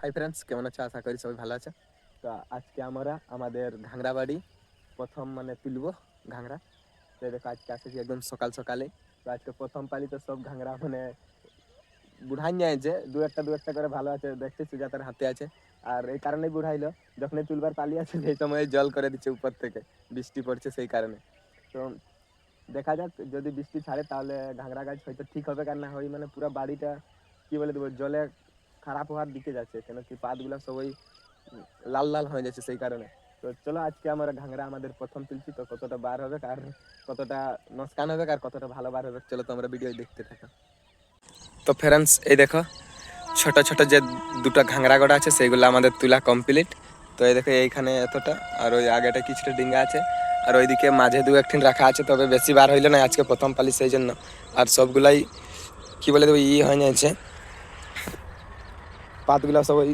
Hi friends কেমন আছো? আশা করি সবাই ভালো আছে। তো আজকে আমরা আমাদের ঘাংরা বাড়ি, প্রথম মানে তুলব ঘাংরা তো দেখো, আজকে আসেছি একদম সকাল সকালে। তো আজকে প্রথম পালি তো সব ঘাংরা মানে বুড়াই নিয়েছে দু একটা দু একটা করে ভালো আছে দেখছি সুজাতার হাতে আছে। আর এই কারণেই বুড়াইলো, যখনই তুলবার পালি আছে, সেই সময় জল করে দিচ্ছে উপর থেকে, বৃষ্টি পড়ছে সেই কারণে। তো দেখা যাক, যদি বৃষ্টি ছাড়ে তাহলে ঘাংরা গাছ হয়তো ঠিক হবে কার না হয় মানে পুরো বাড়িটা, কি বলে দেবো, জলে খারাপ হওয়ার দিকে যাচ্ছে কেন কি পাতগুলো সবাই লাল লাল হয়ে যাচ্ছে সেই কারণে। তো চলো আজকে আমরা ঘাংরা আমাদের প্রথম তুলছি, তো কতটা বার হবে আর কতটা নস্কান হবে আর কতটা ভালো বার হবে, চলো তোমরা ভিডিও দেখতে থাকো। তো ফ্রেন্ডস এই দেখো, ছোট ছোট যে দুটো ঘাংরা গড়া আছে সেইগুলো আমাদের তুলা কমপ্লিট তো এই দেখো, এইখানে এতটা, আর ওই আগেটা কিছুটা ডিঙ্গা আছে, আর ওইদিকে মাঝে দু একটিন রাখা আছে, তবে বেশি বার হইল না, আজকে প্রথম পালি সেই জন্য। আর সবগুলাই, কি বলে দেবো, ই হয়ে যাচ্ছে। পাতগুলো সব ওই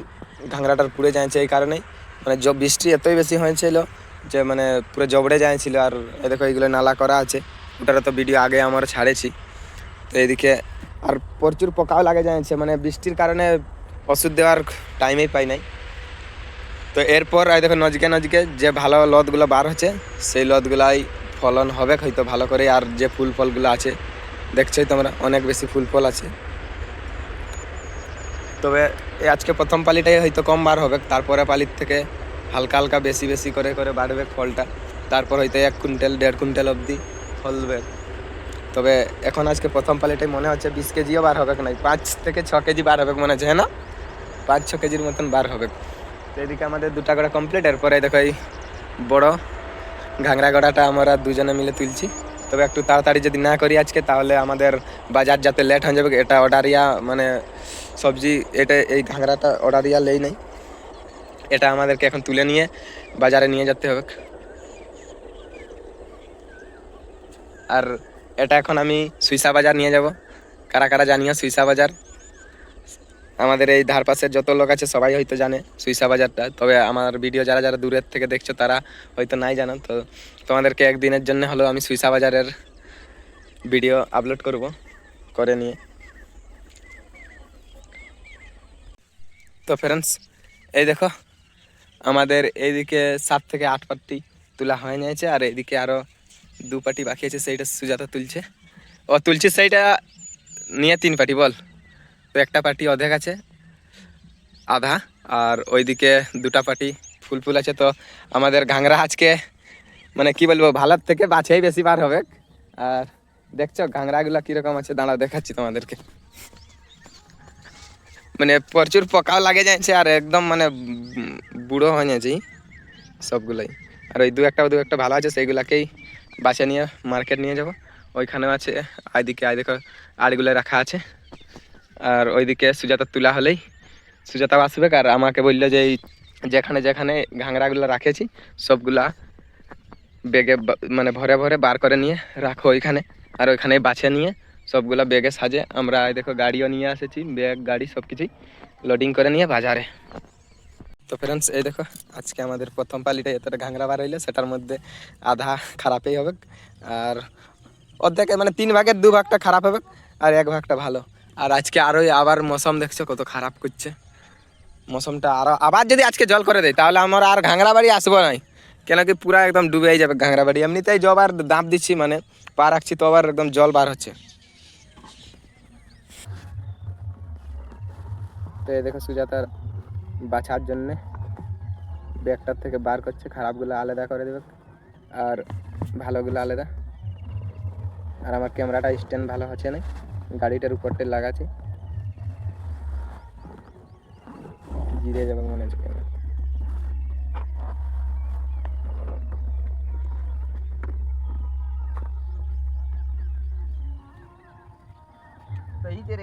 ঘাংরাটার পুড়ে যাচ্ছে এই কারণেই। মানে জ বৃষ্টি এতই বেশি হয়েছিল যে মানে পুরো জবড়ে যাচ্ছিল আর এ দেখো এইগুলো নালা করা আছে। ওটারও তো ভিডিও আগে আমরা ছাড়েছি। তো এদিকে আর প্রচুর পোকাও লাগে যাচ্ছে মানে বৃষ্টির কারণে ওষুধ দেওয়ার টাইমেই পাই নাই। তো এরপর এই দেখো নজকে নজকে যে ভালো লতগুলো বার হচ্ছে, সেই লতগুলাই ফলন হবে হয়তো ভালো করে। আর যে ফুল ফলগুলো আছে, দেখছোই তোমরা, অনেক বেশি ফুল ফল আছে। তবে আজকে প্রথম পালিটাই হয়তো কম বার হবে, তারপরে পালির থেকে হালকা হালকা বেশি বেশি করে করে বাড়বে ফলটা। তারপর হয়তো এক কুইন্টাল, দেড় কুইন্টাল অবধি ফলবে। তবে এখন আজকে প্রথম পালিটাই মনে হচ্ছে বিশ কেজিও বার হবে নাই পাঁচ থেকে ছ কেজি বার হবে মনে হচ্ছে হ্যাঁ না? পাঁচ, ছ কেজির মতন বার হবে। এদিকে আমাদের দুটা গড়া কমপ্লিট এরপরে দেখো এই বড় ঘাংরা গড়াটা আমরা দুজনে মিলে তুলছি। তবে একটু তাড়াতাড়ি যদি না করি আজকে, তাহলে আমাদের বাজার যাতে লেট হয়ে যাবে, এটা অর্ডারিয়া মানে সবজি, এটা এই ঘাংরাটা অর্ডারিয়া লেই নাই। এটা আমাদেরকে এখন তুলে নিয়ে বাজারে নিয়ে যেতে হবে। আর এটা এখন আমি সুইসা বাজার নিয়ে যাব। কারা কারা জানিও সুইসা বাজার? আমাদের এই ধার পাশের যত লোক আছে সবাই হয়তো জানে সুইসা বাজারটা। তবে আমার ভিডিও যারা যারা দূরের থেকে দেখছ তারা হয়তো নাই জানো। তো তোমাদেরকে একদিনের জন্য হলেও আমি সুইসা বাজারের ভিডিও আপলোড করব, করে নিয়ে। তো ফ্রেন্ডস এই দেখো, আমাদের এইদিকে সাত থেকে আট পাটি তোলা হয়ে নিয়েছে, আর এইদিকে আরও দু পাটি বাকি আছে, সেইটা সুজাতা তুলছে। ও তুলছে সেইটা নিয়ে তিন পাটি, বল। তো একটা পাটি অর্ধেক আছে, আধা, আর ওইদিকে দুটা পাটি ফুল ফুল আছে। তো আমাদের ঘাংরা আজকে মানে কি বলব, ভালোর থেকে বাছেই বেশি বার হবে। আর দেখছ, ঘাংরাগুলো কীরকম আছে দাঁড়া দেখাচ্ছি তোমাদেরকে। মানে প্রচুর পোকাও লাগে যাচ্ছে আর একদম মানে বুড়ো হয়ে যাচ্ছে সবগুলোই। আর ওই দু একটা দু একটা ভালো আছে, সেইগুলাকেই বাছে নিয়ে, মার্কেট নিয়ে যাব। ওইখানেও আছে, আইদিকে, আই দেখো, আড়গুলো রাখা আছে। আর ওইদিকে সুজাতা তুলা হলেই, সুজাতাও আসবে, আর আমাকে বলল যে, এই যেখানে যেখানে ঘাংরাগুলো রাখেছি, সবগুলা বেগে মানে ভরে ভরে বার করে নিয়ে রাখো ওইখানে, আর ওইখানে বাছে নিয়ে সবগুলা ব্যাগে সাজে। আমরা দেখো গাড়িও নিয়ে এসেছি ব্যাগ, গাড়ি সব কিছুই লোডিং করে নিয়ে বাজারে। তো ফ্রেন্ডস এই দেখো, আজকে আমাদের প্রথম পালিটা এতটা ঘাংরা বার হইল, সেটার মধ্যে আধা খারাপই হবে আর অর্ধেক মানে তিন ভাগের দু ভাগটা খারাপ হবে আর এক ভাগটা ভালো। আর আজকে আরোই আবার মৌসুম, দেখছ কত খারাপ করছে। মৌসুমটা আরও আবার যদি আজকে জল করে দেয়, তাহলে আমার আর ঘাংরা বাড়ি আসব নাই। কেন কি পুরা একদম ডুবেই যাবে ঘাংরা বাড়ি। এমনিতেই জবার দাঁত দিচ্ছি মানে পা রাখছি, তো আবার একদম জল বার হচ্ছে। তো এই দেখো সুজাতার বাছার জন্যে। ব্যাগটার থেকে বার করছে, খারাপগুলো আলাদা করে দেবে। আর ভালোগুলো আলাদা। আর আমার ক্যামেরাটা স্ট্যান্ড ভালো হচ্ছে না, গাড়িটার উপরটা লাগাচ্ছি। জিরে যাবে মনে হচ্ছে ক্যামেরা। তো এই যে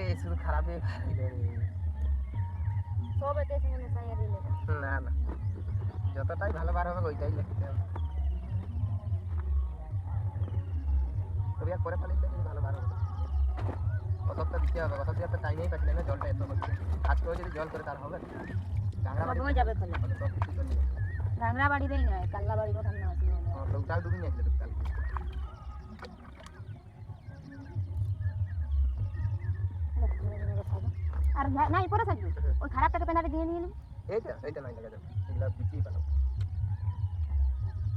সব এতে সেখানে সাইয়া দিলে না না। যতটাই ভালো বার হবে ওইটাই লিখতে হবে। তবে আর পরে পালিয়ে যদি ভালো বার হবে। কতটা দিতে হবে কত দিয়ে তো টাইমেই পাচ্ছি না জলটা এত হচ্ছে আজকেও যদি জল করে তার হবে ডাঙা বাড়ি হয়ে যাবে খোলা সব কিছু চলে যাবে রাংরা বাড়ি দেই না কাল্লা বাড়ি কথা না আছে। হ্যাঁ, ডুবি আর নাই পরে থাকবে? ওই খারাপটাকে পেনারে দিয়ে নিয়ে নিবি এইটা এইটা লাইন লাগা যাবে এগুলো বিক্রি বানাবো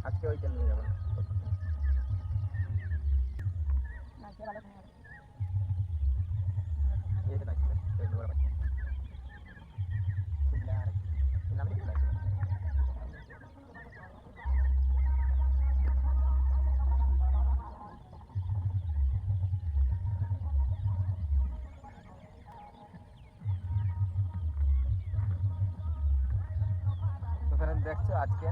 আজকে ওইটা নিয়ে যাব না। ভালো তো ফ্রেন্ড দেখছ আজকে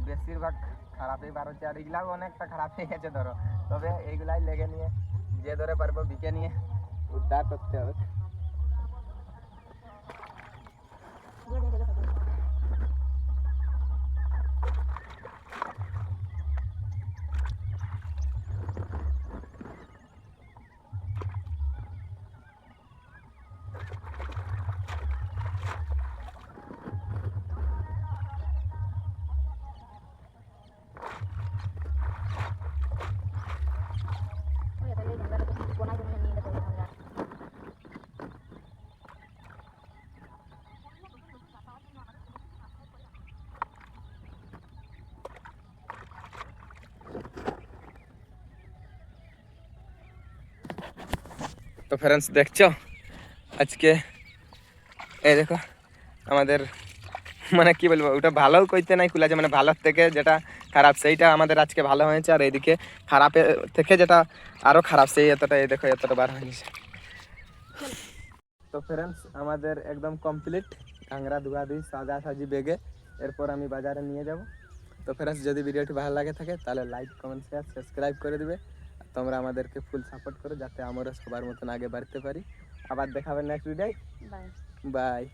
বেশিরভাগ খারাপই বার হচ্ছে আর এগুলাও অনেকটা খারাপ হয়ে গেছে ধরো তবে এইগুলাই লেগে নিয়ে যে ধরে পারব বিকে নিয়ে উদ্ধার করতে হবে দিয়ে দিয়ে দেখে থাকবে ওই তাহলে এই ঝামেলাটা কোনায় কোনায় নিয়ে যেতে হবে আমরা তো ফ্রেন্ডস দেখছ? আজকে, এই দেখো, আমাদের মানে কি বলব, ওটা ভালো কইতে নাই কুলাছে মানে ভালোর থেকে যেটা খারাপ, সেইটা আমাদের আজকে ভালো হয়েছে, আর এইদিকে খারাপের থেকে যেটা আরও খারাপ, সেই এতটা এই দেখো, এতটা বার হয়েছে তো ফ্রেন্ডস আমাদের একদম কমপ্লিট কাংরা ধোয়া ধুই সাজা সাজি, বেগে, এরপর আমি বাজারে নিয়ে যাব। তো ফ্রেন্ডস যদি ভিডিওটি ভালো লাগে থাকে, তাহলে লাইক কমেন্ট শেয়ার সাবস্ক্রাইব করে দিবে। তোমরা আমাদেরকে ফুল সাপোর্ট করো যাতে আমরা সবার মতন আগে বাড়তে পারি। আবার দেখাবেন নেক্সট ভিডিও বাই বাই